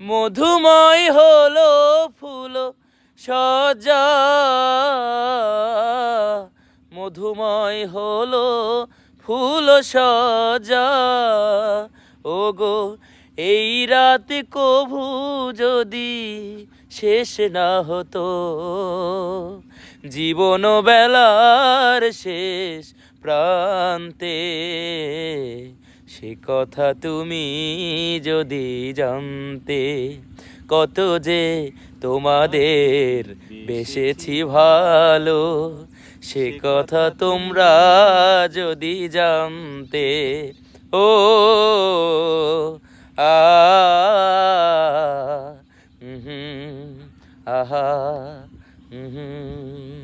মধুময় হলো ফুল সজা মধুময় হলো ফুল সজা ওগো, এই রাত কভু যদি শেষ না হতো, জীবন বেলার শেষ প্রান্তে সে কথা তুমি যদি জানতে, কত যে তোমাদের বেসেছি ভালো, সে কথা তোমরা যদি জানতে, ও আ হুম আহা হুম